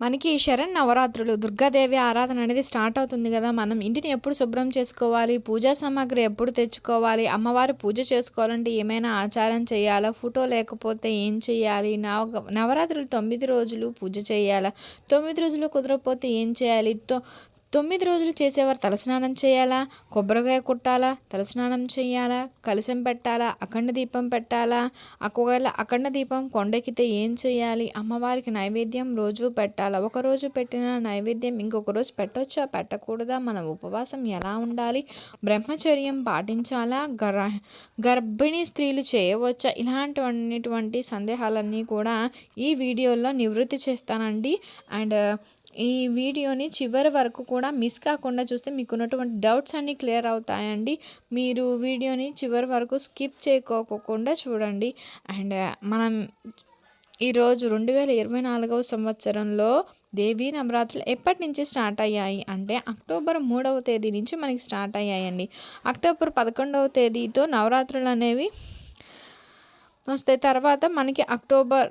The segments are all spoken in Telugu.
మనకి శరణ్ నవరాత్రులు దుర్గాదేవి ఆరాధన అనేది స్టార్ట్ అవుతుంది కదా. మనం ఇంటిని ఎప్పుడు శుభ్రం చేసుకోవాలి? పూజా సామాగ్రి ఎప్పుడు తెచ్చుకోవాలి? అమ్మవారి పూజ చేసుకోవాలంటే ఏమైనా ఆచారం చేయాలా? ఫోటో లేకపోతే ఏం చేయాలి? నవ నవరాత్రులు తొమ్మిది రోజులు పూజ చేయాలా? తొమ్మిది రోజులు కుదరకపోతే ఏం చేయాలి? తో తొమ్మిది రోజులు చేసేవారు తలస్నానం చేయాలా? కొబ్బరికాయ కుట్టాలా? తలస్నానం చేయాలా? కలశం పెట్టాలా? అఖండ దీపం పెట్టాలా? ఒకవేళ అఖండ దీపం కొండెక్కితే ఏం చేయాలి? అమ్మవారికి నైవేద్యం రోజు పెట్టాలా? ఒకరోజు పెట్టిన నైవేద్యం ఇంకొక రోజు పెట్టొచ్చా? పెట్టకూడదా? మన ఉపవాసం ఎలా ఉండాలి? బ్రహ్మచర్యం పాటించాలా? గర్ గర్భిణీ స్త్రీలు చేయవచ్చా? ఇలాంటివన్నిటువంటి సందేహాలన్నీ కూడా ఈ వీడియోలో నివృత్తి చేస్తానండి. అండ్ ఈ వీడియోని చివరి వరకు కూడా మిస్ కాకుండా చూస్తే మీకు ఉన్నటువంటి డౌట్స్ అన్నీ క్లియర్ అవుతాయండి. మీరు వీడియోని చివరి వరకు స్కిప్ చేయకోకుండా చూడండి. అండ్ uh, మనం ఈరోజు రెండు వేల ఇరవై నాలుగవ సంవత్సరంలో దేవీ నవరాత్రులు ఎప్పటి నుంచి స్టార్ట్ అయ్యాయి? అంటే అక్టోబర్ మూడవ తేదీ నుంచి మనకి స్టార్ట్ అయ్యాయండి. అక్టోబర్ పదకొండవ తేదీతో నవరాత్రులు అనేవి వస్తాయి తర్వాత మనకి అక్టోబర్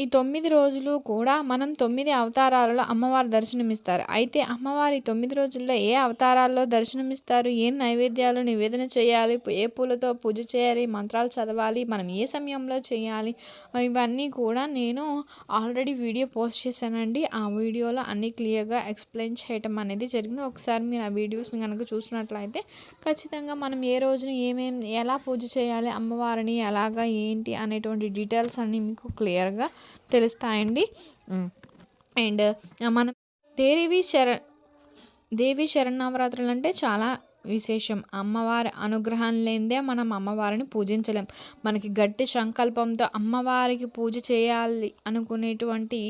ఈ తొమ్మిది రోజులు కూడా మనం తొమ్మిది అవతారాలలో అమ్మవారు దర్శనమిస్తారు. అయితే అమ్మవారి తొమ్మిది రోజుల్లో ఏ అవతారాల్లో దర్శనమిస్తారు? ఏ నైవేద్యాలు నివేదన చేయాలి? ఏ పూలతో పూజ చేయాలి? మంత్రాలు చదవాలి? మనం ఏ సమయంలో చేయాలి? ఇవన్నీ కూడా నేను ఆల్రెడీ వీడియో పోస్ట్ చేశానండి. ఆ వీడియోలో అన్ని క్లియర్గా ఎక్స్ప్లెయిన్ చేయటం అనేది జరిగింది. ఒకసారి మీరు ఆ వీడియోస్ని కనుక చూసినట్లయితే ఖచ్చితంగా మనం ఏ రోజున ఏమేమి ఎలా పూజ చేయాలి? అమ్మవారిని ఎలాగా ఏంటి? అనేటువంటి డీటెయిల్స్ అన్నీ మీకు క్లియర్ క్లియర్గా తెలుస్తాయండి. అండ్ మనం దేవి శర దేవి శరణవరాత్రులు అంటే చాలా విశేషం. అమ్మవారి అనుగ్రహం లేనిదే మనం అమ్మవారిని పూజించలేం. మనకి గట్టి సంకల్పంతో అమ్మవారికి పూజ చేయాలి అనుకునేటువంటి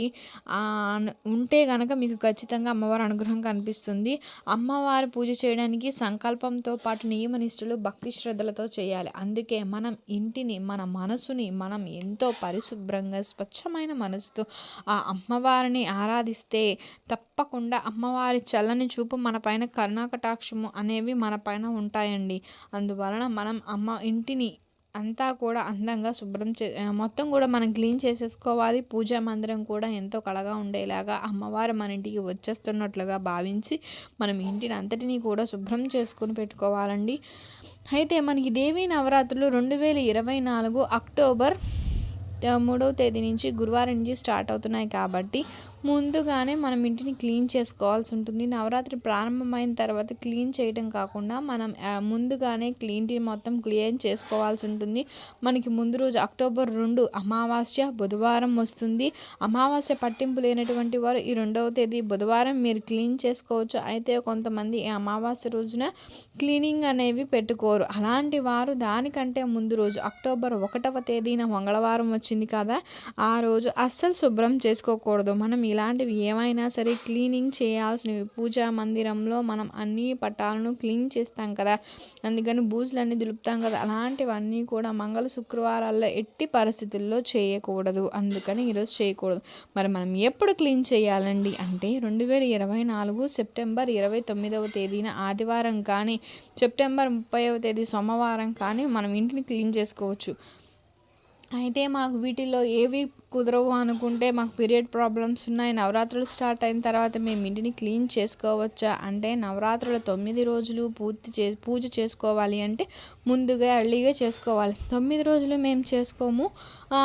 ఉంటే కనుక మీకు ఖచ్చితంగా అమ్మవారి అనుగ్రహం కనిపిస్తుంది. అమ్మవారి పూజ చేయడానికి సంకల్పంతో పాటు నియమనిష్ఠులు భక్తి శ్రద్ధలతో చేయాలి. అందుకే మనం ఇంటిని మన మనసుని మనం ఎంతో పరిశుభ్రంగా స్వచ్ఛమైన మనసుతో ఆ అమ్మవారిని ఆరాధిస్తే తప్పకుండా అమ్మవారి చల్లని చూపు మన పైన కరుణాకటాక్షము అనేవి మన మన పైన ఉంటాయండి. అందువలన మనం అమ్మ ఇంటిని అంతా కూడా అందంగా శుభ్రం చే మొత్తం కూడా మనం క్లీన్ చేసేసుకోవాలి. పూజా మందిరం కూడా ఎంతో కళగా ఉండేలాగా అమ్మవారు మన ఇంటికి వచ్చేస్తున్నట్లుగా భావించి మనం ఇంటిని అంతటినీ కూడా శుభ్రం చేసుకుని పెట్టుకోవాలండి. అయితే మనకి దేవీ నవరాత్రులు రెండు వేల ఇరవై నాలుగు అక్టోబర్ మూడవ తేదీ నుంచి గురువారం నుంచి స్టార్ట్ అవుతున్నాయి కాబట్టి ముందుగానే మనం ఇంటిని క్లీన్ చేసుకోవాల్సి ఉంటుంది. నవరాత్రి ప్రారంభమైన తర్వాత క్లీన్ చేయడం కాకుండా మనం ముందుగానే క్లీన్ మొత్తం క్లీన్ చేసుకోవాల్సి ఉంటుంది. మనకి ముందు రోజు అక్టోబర్ రెండు అమావాస్య బుధవారం వస్తుంది. అమావాస్య పట్టింపు లేనటువంటి వారు ఈ రెండవ తేదీ బుధవారం మీరు క్లీన్ చేసుకోవచ్చు. అయితే కొంతమంది ఈ అమావాస్య రోజున క్లీనింగ్ అనేవి పెట్టుకోరు. అలాంటి వారు దానికంటే ముందు రోజు అక్టోబర్ ఒకటవ తేదీన మంగళవారం వచ్చింది కదా ఆ రోజు అస్సలు శుభ్రం చేసుకోకూడదు. మనం ఇలాంటివి ఏమైనా సరే క్లీనింగ్ చేయాల్సినవి. పూజా మందిరంలో మనం అన్ని పట్టాలను క్లీన్ చేస్తాం కదా. అందుకని బూజులన్నీ దులుపుతాం కదా. అలాంటివన్నీ కూడా మంగళ శుక్రవారాల్లో ఎట్టి పరిస్థితుల్లో చేయకూడదు. అందుకని ఈరోజు చేయకూడదు. మరి మనం ఎప్పుడు క్లీన్ చేయాలండి? అంటే రెండు వేల ఇరవై నాలుగు సెప్టెంబర్ ఇరవై తొమ్మిదవ తేదీన ఆదివారం కానీ సెప్టెంబర్ ముప్పైవ తేదీ సోమవారం కానీ మనం ఇంటిని క్లీన్ చేసుకోవచ్చు. అయితే మాకు వీటిలో ఏవి కుదరవు అనుకుంటే మాకు పీరియడ్ ప్రాబ్లమ్స్ ఉన్నాయి. నవరాత్రులు స్టార్ట్ అయిన తర్వాత మేము ఇంటిని క్లీన్ చేసుకోవచ్చా? అంటే నవరాత్రుల తొమ్మిది రోజులు పూర్తి చే పూజ చేసుకోవాలి అంటే ముందుగా ఎర్లీగా చేసుకోవాలి. తొమ్మిది రోజులు మేము చేసుకోము.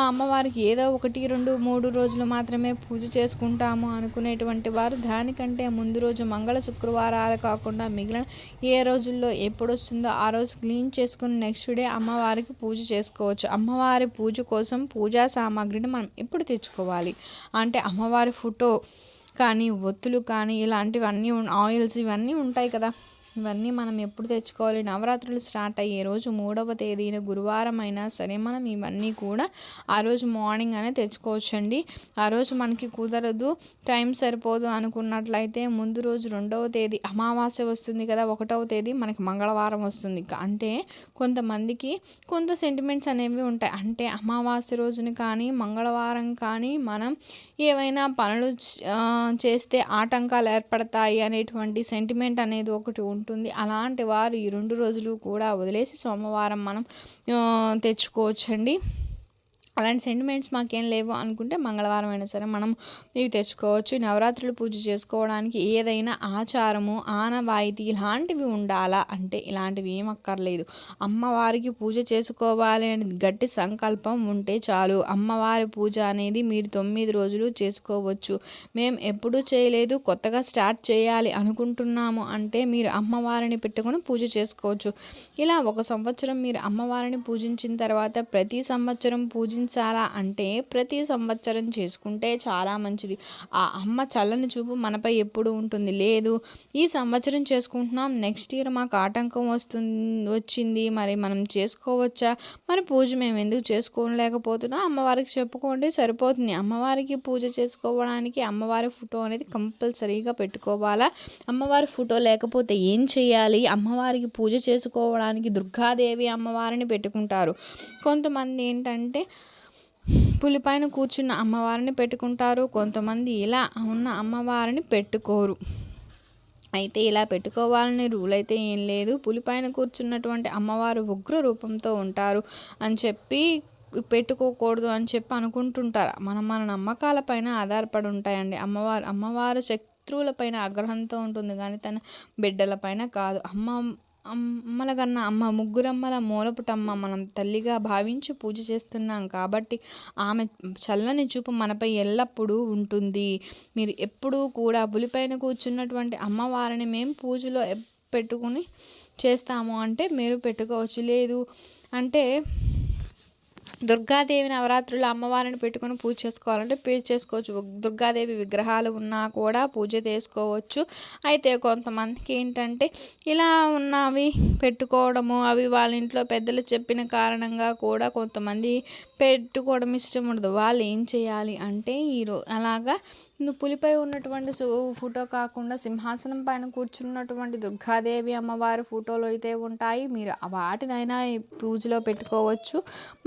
అమ్మవారికి ఏదో ఒకటి రెండు మూడు రోజులు మాత్రమే పూజ చేసుకుంటాము అనుకునేటువంటి వారు. దానికంటే ముందు రోజు మంగళ శుక్రవారాలు కాకుండా మిగిలిన ఏ రోజుల్లో ఎప్పుడు వస్తుందో ఆ రోజు క్లీన్ చేసుకుని నెక్స్ట్ డే అమ్మవారికి పూజ చేసుకోవచ్చు. అమ్మవారి పూజ కోసం పూజా సామాగ్రిని మనం ఎప్పుడు తెచ్చుకోవాలి? అంటే అమ్మవారి ఫోటో కానీ ఒత్తులు కానీ ఇలాంటివన్నీ ఆయిల్స్ ఇవన్నీ ఉంటాయి కదా. ఇవన్నీ మనం ఎప్పుడు తెచ్చుకోవాలి? నవరాత్రులు స్టార్ట్ అయ్యే రోజు మూడవ తేదీన గురువారం అయినా సరే మనం ఇవన్నీ కూడా ఆ రోజు మార్నింగ్ అనే తెచ్చుకోవచ్చండి. ఆ రోజు మనకి కుదరదు టైం సరిపోదు అనుకున్నట్లయితే ముందు రోజు రెండవ తేదీ అమావాస్య వస్తుంది కదా ఒకటవ తేదీ మనకి మంగళవారం వస్తుంది. అంటే కొంతమందికి కొంత సెంటిమెంట్స్ అనేవి ఉంటాయి. అంటే అమావాస్య రోజున కానీ మంగళవారం కానీ మనం ఏవైనా పనులు చేస్తే ఆటంకాలు ఏర్పడతాయి అనేటువంటి సెంటిమెంట్ అనేది ఒకటి ఉంటుంది ఉంటుంది. అలాంటి వారు ఈ రెండు రోజులు కూడా వదిలేసి సోమవారం మనం తెచ్చుకోవచ్చండి. అలాంటి సెంటిమెంట్స్ మాకేం లేవు అనుకుంటే మంగళవారం అయినా సరే మనం ఇవి తెచ్చుకోవచ్చు. నవరాత్రులు పూజ చేసుకోవడానికి ఏదైనా ఆచారము ఆనవాయితీ ఇలాంటివి ఉండాలా? అంటే ఇలాంటివి ఏం అక్కర్లేదు. అమ్మవారికి పూజ చేసుకోవాలి అనే గట్టి సంకల్పం ఉంటే చాలు. అమ్మవారి పూజ అనేది మీరు తొమ్మిది రోజులు చేసుకోవచ్చు. మేము ఎప్పుడూ చేయలేదు కొత్తగా స్టార్ట్ చేయాలి అనుకుంటున్నాము అంటే మీరు అమ్మవారిని పెట్టుకొని పూజ చేసుకోవచ్చు. ఇలా ఒక సంవత్సరం మీరు అమ్మవారిని పూజించిన తర్వాత ప్రతి సంవత్సరం పూజించాలా అంటే ప్రతి సంవత్సరం చేసుకుంటే చాలా మంచిది. ఆ అమ్మ చల్లని చూపు మనపై ఎప్పుడు ఉంటుంది. లేదు ఈ సంవత్సరం చేసుకుంటున్నాం నెక్స్ట్ ఇయర్ మాకు ఆటంకం వస్తుంది వచ్చింది. మరి మనం చేసుకోవచ్చా? మరి పూజ మేము ఎందుకు చేసుకోలేకపోతున్నాం? అమ్మవారికి చెప్పుకోండి సరిపోతుంది. అమ్మవారికి పూజ చేసుకోవడానికి అమ్మవారి ఫోటో అనేది కంపల్సరీగా పెట్టుకోవాలా? అమ్మవారి ఫోటో లేకపోతే ఏం చేయాలి? అమ్మవారికి పూజ చేసుకోవడానికి దుర్గాదేవి అమ్మవారిని పెట్టుకుంటారు. కొంతమంది ఏంటంటే పులిపైన కూర్చున్న అమ్మవారిని పెట్టుకుంటారు. కొంతమంది ఇలా ఉన్న అమ్మవారిని పెట్టుకోరు. అయితే ఇలా పెట్టుకోవాలని రూల్ అయితే ఏం లేదు. పులిపైన కూర్చున్నటువంటి అమ్మవారు ఉగ్ర రూపంతో ఉంటారు అని చెప్పి పెట్టుకోకూడదు అని చెప్పి అనుకుంటుంటారు. మన మన నమ్మకాల పైన ఆధారపడి ఉంటాయండి. అమ్మవారు అమ్మవారు శత్రువులపైన ఆగ్రహంతో ఉంటుంది. కానీ తన బిడ్డలపైన కాదు. అమ్మ అమ్మల కన్నా అమ్మ ముగ్గురమ్మల మూలపుటమ్మ మనం తల్లిగా భావించి పూజ చేస్తున్నాం కాబట్టి ఆమె చల్లని చూపు మనపై ఎల్లప్పుడూ ఉంటుంది. మీరు ఎప్పుడూ కూడా పులిపైన కూర్చున్నటువంటి అమ్మవారిని మేము పూజలో పెట్టుకుని చేస్తాము అంటే మీరు పెట్టుకోవచ్చు. లేదు అంటే దుర్గాదేవి నవరాత్రులు అమ్మవారిని పెట్టుకొని పూజ చేసుకోవాలంటే పూజ చేసుకోవచ్చు. దుర్గాదేవి విగ్రహాలు ఉన్నా కూడా పూజ చేసుకోవచ్చు. అయితే కొంతమందికి ఏంటంటే ఇలా ఉన్నవి పెట్టుకోవడము అవి వాళ్ళ ఇంట్లో పెద్దలు చెప్పిన కారణంగా కూడా కొంతమంది పెట్టుకోవడం ఇష్టం ఉండదు. వాళ్ళు ఏం చేయాలి అంటే ఈరో అలాగా పులిపై ఉన్నటువంటి ఫోటో కాకుండా సింహాసనం పైన కూర్చున్నటువంటి దుర్గాదేవి అమ్మవారి ఫోటోలు అయితే ఉంటాయి. మీరు వాటినైనా పూజలో పెట్టుకోవచ్చు.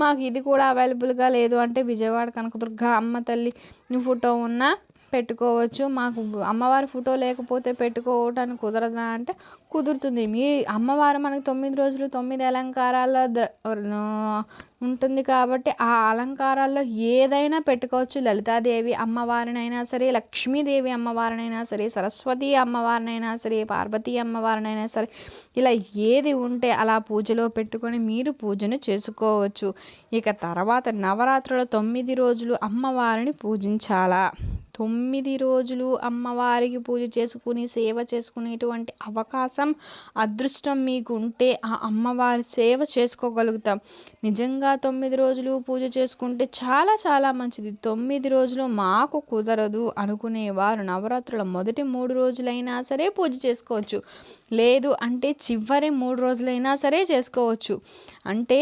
మాకు ఇది కూడా అవైలబుల్గా లేదు అంటే విజయవాడ కనకదుర్గ అమ్మ తల్లి ఫోటో ఉన్న పెట్టుకోవచ్చు. మాకు అమ్మవారి ఫోటో లేకపోతే పెట్టుకోవటానికి కుదరదా అంటే కుదురుతుంది. మీ అమ్మవారు మనకి తొమ్మిది రోజులు తొమ్మిది అలంకారాల ఉంటుంది కాబట్టి ఆ అలంకారాల్లో ఏదైనా పెట్టుకోవచ్చు. లలితాదేవి అమ్మవారినైనా సరే లక్ష్మీదేవి అమ్మవారినైనా సరే సరస్వతి అమ్మవారినైనా సరే పార్వతీ అమ్మవారినైనా సరే ఇలా ఏది ఉంటే అలా పూజలో పెట్టుకొని మీరు పూజను చేసుకోవచ్చు. ఇక తర్వాత నవరాత్రుల తొమ్మిది రోజులు అమ్మవారిని పూజించాలా? తొమ్మిది రోజులు అమ్మవారికి పూజ చేసుకుని సేవ చేసుకునేటువంటి అవకాశం అదృష్టం మీకు ఉంటే ఆ అమ్మవారి సేవ చేసుకోగలుగుతాం. నిజంగా తొమ్మిది రోజులు పూజ చేసుకుంటే చాలా చాలా మంచిది. తొమ్మిది రోజులు మాకు కుదరదు అనుకునేవారు. నవరాత్రుల మొదటి మూడు రోజులైనా సరే పూజ చేసుకోవచ్చు. లేదు అంటే చివరి మూడు రోజులైనా సరే చేసుకోవచ్చు. అంటే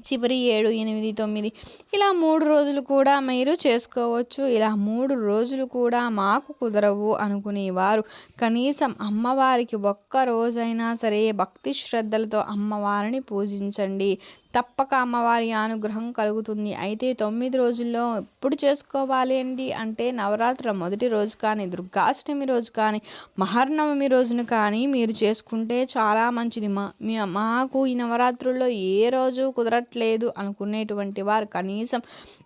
చివరి ఏడు ఎనిమిది తొమ్మిది. ఇలా మూడు రోజులు కూడా మీరు చేసుకోవచ్చు. ఇలా మూడు రోజులు కూడా మాకు కుదరవు అనుకునేవారు. కనీసం అమ్మవారికి ఒక్క రోజైనా సరే భక్తి శ్రద్ధలతో అమ్మవారిని పూజించండి. తప్పక అమ్మవారి అనుగ్రహం కలుగుతుంది. అయితే తొమ్మిది రోజుల్లో ఎప్పుడు చేసుకోవాలి అండి? అంటే నవరాత్రుల మొదటి రోజు కానీ దుర్గాష్టమి రోజు కానీ మహర్నవమి రోజున కానీ మీరు చేసుకుంటే చాలా మంచిది. మా మీ- మాకు ఈ నవరాత్రుల్లో ఏ రోజు కుదరట్లేదు అనుకునేటువంటి వారు కనీసం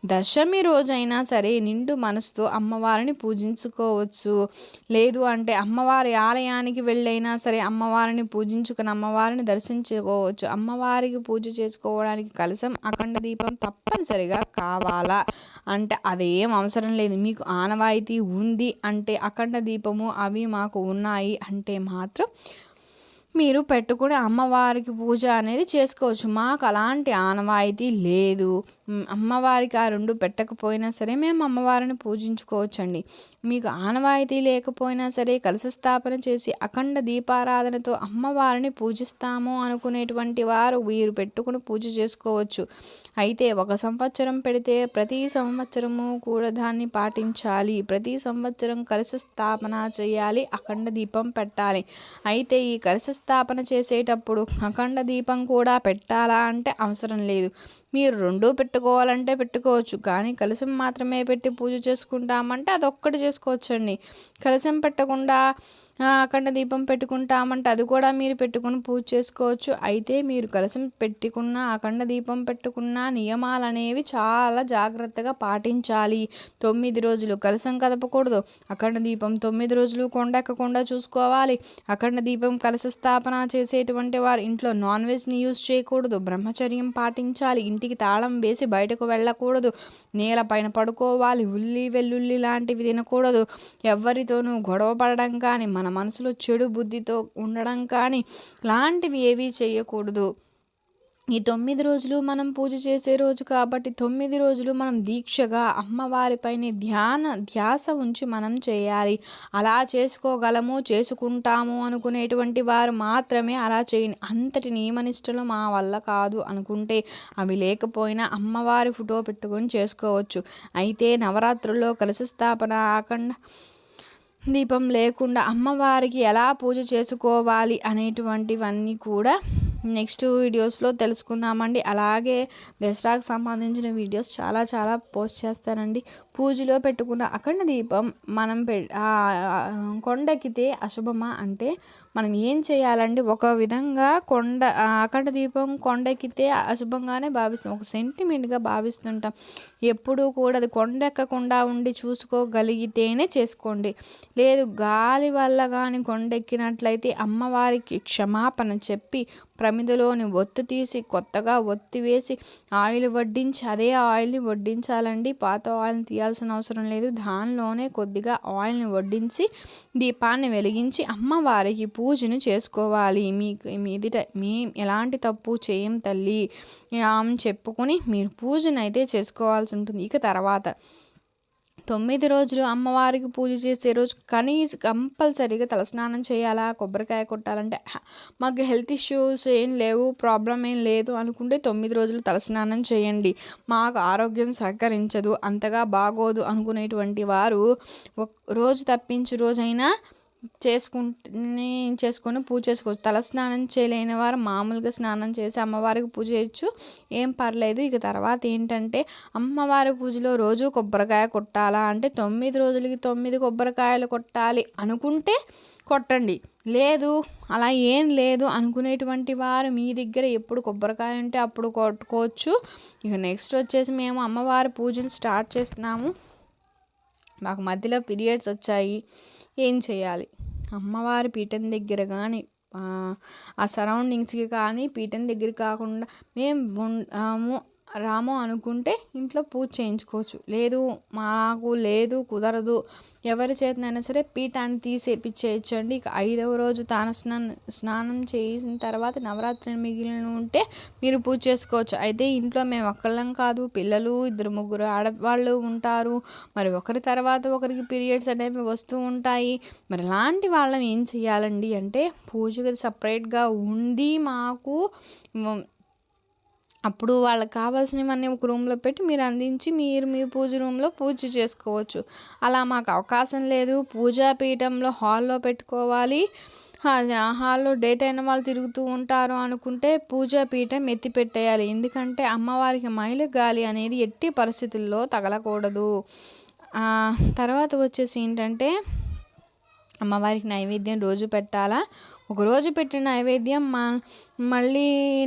దశమి రోజైనా సరే నిండు మనసుతో అమ్మవారిని పూజించుకోవచ్చు. లేదు అంటే అమ్మవారి ఆలయానికి వెళ్ళైనా సరే అమ్మవారిని పూజించుకుని అమ్మవారిని దర్శించుకోవచ్చు. అమ్మవారికి పూజ చేసుకోవడానికి కలశం అఖండ దీపం తప్పనిసరిగా కావాలా? అంటే అదేం అవసరం లేదు. మీకు ఆనవాయితీ ఉంది అంటే అఖండ దీపము అవి మాకు ఉన్నాయి అంటే మాత్రం మీరు పెట్టుకుని అమ్మవారికి పూజ అనేది చేసుకోవచ్చు. మాకు అలాంటి ఆనవాయితీ లేదు. అమ్మవారికి ఆ రెండు పెట్టకపోయినా సరే మేము అమ్మవారిని పూజించుకోవచ్చండి. మీకు ఆనవాయితీ లేకపోయినా సరే కలశ స్థాపన చేసి అఖండ దీపారాధనతో అమ్మవారిని పూజిస్తాము అనుకునేటువంటి వారు వీరు పెట్టుకుని పూజ చేసుకోవచ్చు. అయితే ఒక సంవత్సరం పెడితే ప్రతి సంవత్సరము కూడా దాన్ని పాటించాలి. ప్రతి సంవత్సరం కలశ స్థాపన చేయాలి అఖండ దీపం పెట్టాలి. అయితే ఈ కలశ స్థాపన చేసేటప్పుడు అఖండ దీపం కూడా పెట్టాలా అంటే అవసరం లేదు. మీరు రెండూ పెట్టుకోవాలంటే పెట్టుకోవచ్చు. కానీ కలశం మాత్రమే పెట్టి పూజ చేసుకుంటామంటే అదొక్కటి చేసుకోవచ్చండి. కలశం పెట్టకుండా అఖండ దీపం పెట్టుకుంటామంటే అది కూడా మీరు పెట్టుకుని పూజ చేసుకోవచ్చు. అయితే మీరు కలసం పెట్టుకున్న అఖండ దీపం పెట్టుకున్న నియమాలు అనేవి చాలా జాగ్రత్తగా పాటించాలి. తొమ్మిది రోజులు కలసం కదపకూడదు. అఖండ దీపం తొమ్మిది రోజులు కొండెక్కకుండా చూసుకోవాలి. అఖండ దీపం కలశ స్థాపన చేసేటువంటి వారు ఇంట్లో నాన్ వెజ్ని యూజ్ చేయకూడదు. బ్రహ్మచర్యం పాటించాలి. ఇంటికి తాళం వేసి బయటకు వెళ్ళకూడదు. నేలపైన పడుకోవాలి. ఉల్లి వెల్లుల్లి లాంటివి తినకూడదు. ఎవరితోనూ గొడవ పడడం కానీ మన మనసులో చెడు బుద్ధితో ఉండడం కానీ లాంటివి ఏవీ చేయకూడదు. ఈ తొమ్మిది రోజులు మనం పూజ చేసే రోజు కాబట్టి తొమ్మిది రోజులు మనం దీక్షగా అమ్మవారిపైన ధ్యాన ధ్యాస ఉంచి మనం చేయాలి. అలా చేసుకోగలము చేసుకుంటాము అనుకునేటువంటి వారు మాత్రమే అలా చేయని అంతటి నియమనిష్టలు మా వల్ల కాదు అనుకుంటే అవి లేకపోయినా అమ్మవారి ఫోటో పెట్టుకొని చేసుకోవచ్చు. అయితే నవరాత్రుల్లో కలశ స్థాపన దీపం లేకుండా అమ్మవారికి ఎలా పూజ చేసుకోవాలి అనేటువంటివన్నీ కూడా నెక్స్ట్ వీడియోస్లో తెలుసుకుందామండి. అలాగే దసరాకు సంబంధించిన వీడియోస్ చాలా చాలా పోస్ట్ చేస్తానండి. పూజలో పెట్టుకున్న అఖండ దీపం మనం పె కొండెక్కితే అశుభమా అంటే మనం ఏం చేయాలండి ఒక విధంగా కొండ అఖండ దీపం కొండెక్కితే అశుభంగానే భావిస్తాం. ఒక సెంటిమెంట్గా భావిస్తుంటాం. ఎప్పుడూ కూడా అది కొండెక్కకుండా ఉండి చూసుకోగలిగితేనే చేసుకోండి. లేదు గాలి వల్ల కానీ కొండెక్కినట్లయితే అమ్మవారికి క్షమాపణ చెప్పి ప్రమిదలోని ఒత్తు తీసి కొత్తగా ఒత్తి వేసి ఆయిల్ వడ్డించి అదే ఆయిల్ని వడ్డించాలండి. పాత ఆయిల్ని చేయాల్సిన అవసరం లేదు. దానిలోనే కొద్దిగా ఆయిల్ని వడ్డించి దీపాన్ని వెలిగించి అమ్మవారికి పూజను చేసుకోవాలి. మీకు మీదిట మేం ఎలాంటి తప్పు చేయం తల్లి ఆమె చెప్పుకొని మీరు పూజనైతే చేసుకోవాల్సి ఉంటుంది. ఇక తర్వాత తొమ్మిది రోజులు అమ్మవారికి పూజ చేసే రోజు కనీసం కంపల్సరీగా తలస్నానం చేయాలా? కొబ్బరికాయ కొట్టాలంటే మాకు హెల్త్ ఇష్యూస్ ఏం లేవు ప్రాబ్లం ఏం లేదు అనుకుంటే తొమ్మిది రోజులు తలస్నానం చేయండి. మాకు ఆరోగ్యం సహకరించదు అంతగా బాగోదు అనుకునేటువంటి వారు ఒక రోజు తప్పించు రోజైనా చేసుకుని చేసుకొని పూజ చేసుకోవచ్చు. తల స్నానం చేయలేని వారు మామూలుగా స్నానం చేసి అమ్మవారికి పూజ చేయొచ్చు. ఏం పర్లేదు. ఇక తర్వాత ఏంటంటే అమ్మవారి పూజలో రోజు కొబ్బరికాయ కొట్టాలా అంటే తొమ్మిది రోజులకి తొమ్మిది కొబ్బరికాయలు కొట్టాలి అనుకుంటే కొట్టండి. లేదు అలా ఏం లేదు అనుకునేటువంటి వారు మీ దగ్గర ఎప్పుడు కొబ్బరికాయ ఉంటే అప్పుడు కొట్టుకోవచ్చు. ఇక నెక్స్ట్ వచ్చేసి మేము అమ్మవారి పూజను స్టార్ట్ చేస్తున్నాము. మాకు మధ్యలో పీరియడ్స్ వచ్చాయి. ఏం చేయాలి? అమ్మవారి పీఠం దగ్గర కానీ ఆ సరౌండింగ్స్కి కానీ పీఠం దగ్గర కాకుండా మేము రాము అనుకుంటే ఇంట్లో పూజ చేయించుకోవచ్చు. లేదు మాకు లేదు కుదరదు. ఎవరి చేతనైనా సరే పీఠాన్ని తీసేపించేయచ్చండి ఇక ఐదవ రోజు తాన స్నానం స్నానం చేసిన తర్వాత నవరాత్రి మిగిలిన ఉంటే మీరు పూజ చేసుకోవచ్చు. అయితే ఇంట్లో మేము ఒక్కళ్ళం కాదు పిల్లలు ఇద్దరు ముగ్గురు ఆడవాళ్ళు ఉంటారు. మరి ఒకరి తర్వాత ఒకరికి పీరియడ్స్ అనేవి వస్తూ ఉంటాయి. మరి అలాంటి వాళ్ళం ఏం చేయాలండి? అంటే పూజకి సపరేట్గా ఉండి మాకు. అప్పుడు వాళ్ళకి కావాల్సినవన్నీ ఒక రూమ్లో పెట్టి మీరు అందించి మీరు మీ పూజ రూమ్లో పూజ చేసుకోవచ్చు. అలా మాకు అవకాశం లేదు. పూజా పీఠంలో హాల్లో పెట్టుకోవాలి. హాల్లో డేట్ అయిన వాళ్ళు తిరుగుతూ ఉంటారు అనుకుంటే పూజా పీఠం ఎత్తి పెట్టేయాలి. ఎందుకంటే అమ్మవారికి మైలు గాలి అనేది ఎట్టి పరిస్థితుల్లో తగలకూడదు. తర్వాత వచ్చేసి ఏంటంటే అమ్మవారికి నైవేద్యం రోజు పెట్టాలా? ఒకరోజు పెట్టిన నైవేద్యం మా మళ్ళీ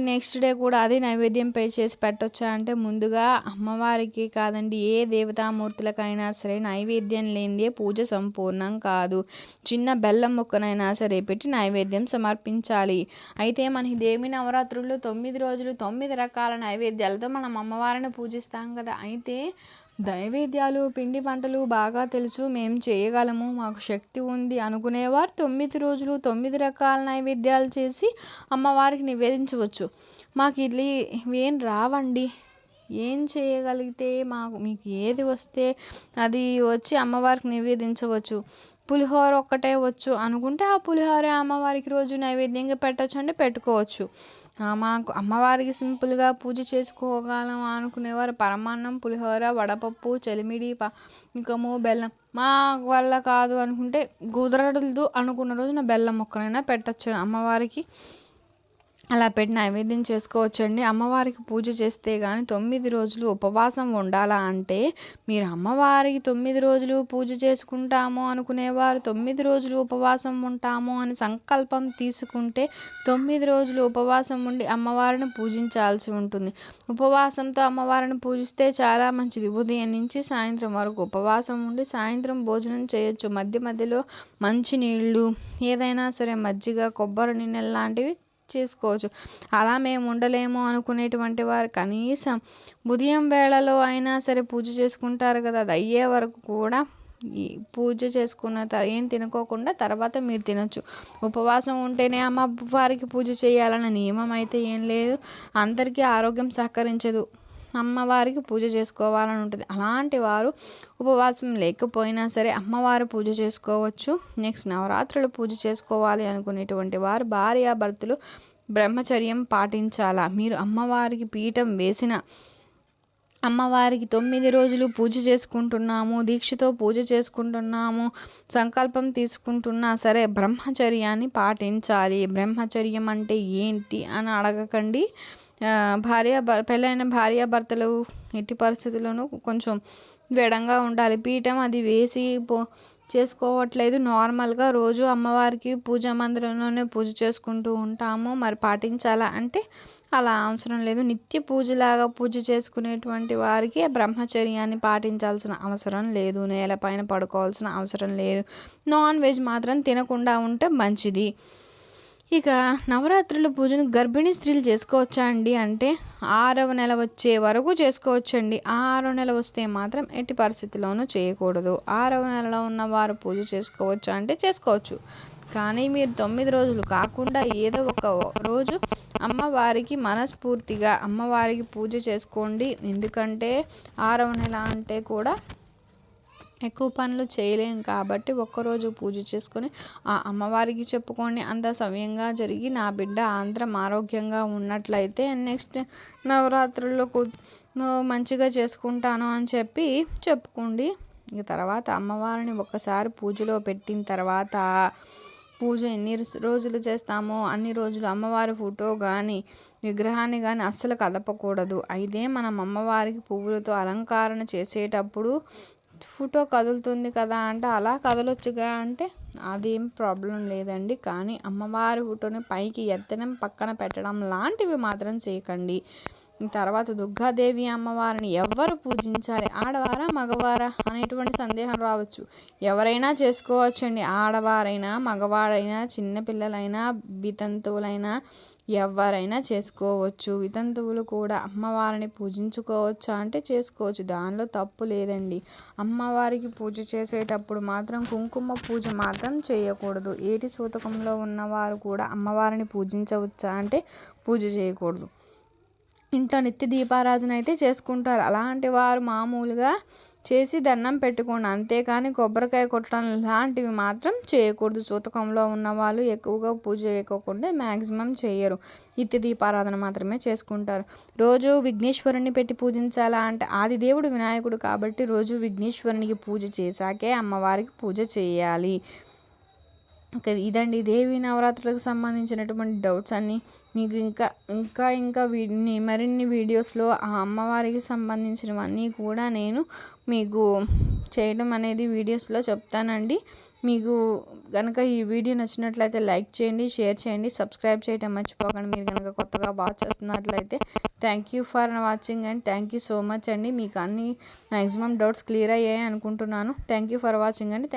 నెక్స్ట్ డే కూడా అదే నైవేద్యం పే చేసి పెట్టొచ్చా అంటే ముందుగా అమ్మవారికి కాదండి ఏ దేవతామూర్తులకైనా సరే నైవేద్యం లేనిదే పూజ సంపూర్ణం కాదు. చిన్న బెల్లం ముక్కనైనా సరే పెట్టి నైవేద్యం సమర్పించాలి. అయితే మనకి దేవి నవరాత్రులు తొమ్మిది రోజులు తొమ్మిది రకాల నైవేద్యాలతో మనం అమ్మవారిని పూజిస్తాం కదా. అయితే దైవేద్యాలు పిండి వంటలు బాగా తెలుసు మేము చేయగలము మాకు శక్తి ఉంది అనుకునేవారు. తొమ్మిది రోజులు తొమ్మిది రకాల నైవేద్యాలు చేసి అమ్మవారికి నివేదించవచ్చు. మాకు ఇడ్లీ ఏం రావండి. ఏం చేయగలిగితే మాకు మీకు ఏది వస్తే అది వచ్చి అమ్మవారికి నివేదించవచ్చు. పులిహోర ఒక్కటే వచ్చు అనుకుంటే ఆ పులిహోర అమ్మవారికి రోజు నైవేద్యంగా పెట్టచ్చు అంటే పెట్టుకోవచ్చు. మాకు అమ్మవారికి సింపుల్గా పూజ చేసుకోగలం అనుకునేవారు. పరమాన్నం పులిహోర వడపప్పు చలిమిడి పాకము బెల్లం. మా వల్ల కాదు అనుకుంటే కుదరదు అనుకున్న రోజున బెల్లం మొక్కనైనా పెట్టచ్చు అమ్మవారికి. అలా పెట్టి నైవేద్యం చేసుకోవచ్చండి. అమ్మవారికి పూజ చేస్తే కానీ తొమ్మిది రోజులు ఉపవాసం ఉండాలా అంటే మీరు అమ్మవారికి తొమ్మిది రోజులు పూజ చేసుకుంటాము అనుకునేవారు తొమ్మిది రోజులు ఉపవాసం ఉంటాము అని సంకల్పం తీసుకుంటే తొమ్మిది రోజులు ఉపవాసం ఉండి అమ్మవారిని పూజించాల్సి ఉంటుంది. ఉపవాసంతో అమ్మవారిని పూజిస్తే చాలా మంచిది. ఉదయం నుంచి సాయంత్రం వరకు ఉపవాసం ఉండి సాయంత్రం భోజనం చేయొచ్చు. మధ్య మధ్యలో మంచి నీళ్ళు ఏదైనా సరే మజ్జిగ కొబ్బరి నీళ్ళు లాంటివి చేసుకోవచ్చు. అలా మేము ఉండలేము అనుకునేటువంటి వారు కనీసం ఉదయం వేళలో అయినా సరే పూజ చేసుకుంటారు కదా అది అయ్యే వరకు కూడా ఈ పూజ చేసుకున్న తర్వాత ఏం తినుకోకుండా తర్వాత మీరు తినచ్చు. ఉపవాసం ఉంటేనే అమ్మవారికి పూజ చేయాలన్న నియమం అయితే ఏం లేదు. అందరికీ ఆరోగ్యం సహకరించదు. అమ్మవారికి పూజ చేసుకోవాలని ఉంటుంది. అలాంటి వారు ఉపవాసం లేకపోయినా సరే అమ్మవారు పూజ చేసుకోవచ్చు. నెక్స్ట్ నవరాత్రులు పూజ చేసుకోవాలి అనుకునేటువంటి వారు భార్యాభర్తలు బ్రహ్మచర్యం పాటించాలా? మీరు అమ్మవారికి పీఠం వేసిన అమ్మవారికి తొమ్మిది రోజులు పూజ చేసుకుంటున్నాము దీక్షతో పూజ చేసుకుంటున్నాము సంకల్పం తీసుకుంటున్నా సరే బ్రహ్మచర్యాన్ని పాటించాలి. బ్రహ్మచర్యం అంటే ఏంటి అని అడగకండి. భార్య పెళ్ళైన భార్యాభర్తలు ఎట్టి పరిస్థితుల్లోనూ కొంచెం విడంగా ఉండాలి. పీఠం అది వేసి పో చేసుకోవట్లేదు. నార్మల్గా రోజు అమ్మవారికి పూజా మందిరంలోనే పూజ చేసుకుంటూ ఉంటాము. మరి పాటించాలా అంటే అలా అవసరం లేదు. నిత్య పూజలాగా పూజ చేసుకునేటువంటి వారికి బ్రహ్మచర్యాన్ని పాటించాల్సిన అవసరం లేదు. నేలపైన పడుకోవాల్సిన అవసరం లేదు. నాన్ వెజ్ మాత్రం తినకుండా ఉంటే మంచిది. ఇక నవరాత్రుల పూజను గర్భిణీ స్త్రీలు చేసుకోవచ్చా అండి? అంటే ఆరవ నెల వచ్చే వరకు చేసుకోవచ్చండి. ఆరవ నెల వస్తే మాత్రం ఎట్టి పరిస్థితిలోనూ చేయకూడదు. ఆరవ నెలలో ఉన్న వారు పూజ చేసుకోవచ్చు అంటే చేసుకోవచ్చు. కానీ మీరు తొమ్మిది రోజులు కాకుండా ఏదో ఒక రోజు అమ్మవారికి మనస్ఫూర్తిగా అమ్మవారికి పూజ చేసుకోండి. ఎందుకంటే ఆరవ నెల అంటే కూడా ఎక్కువ పనులు చేయలేం కాబట్టి ఒక్కరోజు పూజ చేసుకొని ఆ అమ్మవారికి చెప్పుకొని అంత సవ్యంగా జరిగి నా బిడ్డ ఆంధ్రం ఆరోగ్యంగా ఉన్నట్లయితే నెక్స్ట్ నవరాత్రుల్లో మంచిగా చేసుకుంటాను అని చెప్పి చెప్పుకోండి. ఇక తర్వాత అమ్మవారిని ఒక్కసారి పూజలో పెట్టిన తర్వాత పూజ ఎన్ని రోజులు చేస్తామో అన్ని రోజులు అమ్మవారి ఫోటో కానీ విగ్రహాన్ని కానీ అస్సలు కదపకూడదు. అయితే మనం అమ్మవారికి పువ్వులతో అలంకరణ చేసేటప్పుడు ఫోటో కదులుతుంది కదా అంటే అలా కదలొచ్చుగా అంటే అదేం ప్రాబ్లం లేదండి. కానీ అమ్మవారి ఫోటోని పైకి ఎత్తడం పక్కన పెట్టడం లాంటివి మాత్రం చేయకండి. తర్వాత దుర్గాదేవి అమ్మవారిని ఎవరు పూజించాలి? ఆడవారా మగవారా అనేటువంటి సందేహం రావచ్చు. ఎవరైనా చేసుకోవచ్చండి. ఆడవారైనా మగవారైనా చిన్నపిల్లలైనా వితంతువులైనా ఎవరైనా చేసుకోవచ్చు. వితంతువులు కూడా అమ్మవారిని పూజించుకోవచ్చా? అంటే చేసుకోవచ్చు. దానిలో తప్పు లేదండి. అమ్మవారికి పూజ చేసేటప్పుడు మాత్రం కుంకుమ పూజ మాత్రం చేయకూడదు. ఏటి సూతకంలో ఉన్నవారు కూడా అమ్మవారిని పూజించవచ్చా? అంటే పూజ చేయకూడదు. ఇంట్లో నిత్య దీపారాధన అయితే చేసుకుంటారు. అలాంటి వారు మామూలుగా చేసి దండం పెట్టుకోండి. అంతేకాని కొబ్బరికాయ కొట్టడం లాంటివి మాత్రం చేయకూడదు. సూతకంలో ఉన్న వాళ్ళు ఎక్కువగా పూజ చేయకోకుండా మ్యాక్సిమం చేయరు. నిత్య దీపారాధన మాత్రమే చేసుకుంటారు. రోజు విఘ్నేశ్వరుని పెట్టి పూజించాలా అంటే ఆది దేవుడు వినాయకుడు కాబట్టి రోజు విఘ్నేశ్వరునికి పూజ చేశాకే అమ్మవారికి పూజ చేయాలి. ఇదండి. దేవి నవరాత్రులకు సంబంధించినటువంటి డౌట్స్ అన్నీ. మీకు ఇంకా ఇంకా ఇంకా వీటిని మరిన్ని వీడియోస్లో ఆ అమ్మవారికి సంబంధించినవన్నీ కూడా నేను మీకు చేయడం అనేది వీడియోస్లో చెప్తానండి. మీకు కనుక ఈ వీడియో నచ్చినట్లయితే లైక్ చేయండి షేర్ చేయండి సబ్స్క్రైబ్ చేయడం మర్చిపోకండి. మీరు కనుక కొత్తగా వాచ్ చేస్తున్నట్లయితే thank you for watching and thank you so much అండి. మీకు అన్ని మ్యాక్సిమం డౌట్స్ క్లియర్ అయ్యాయి అనుకుంటున్నాను థ్యాంక్ యూ ఫర్ వాచింగ్ అండి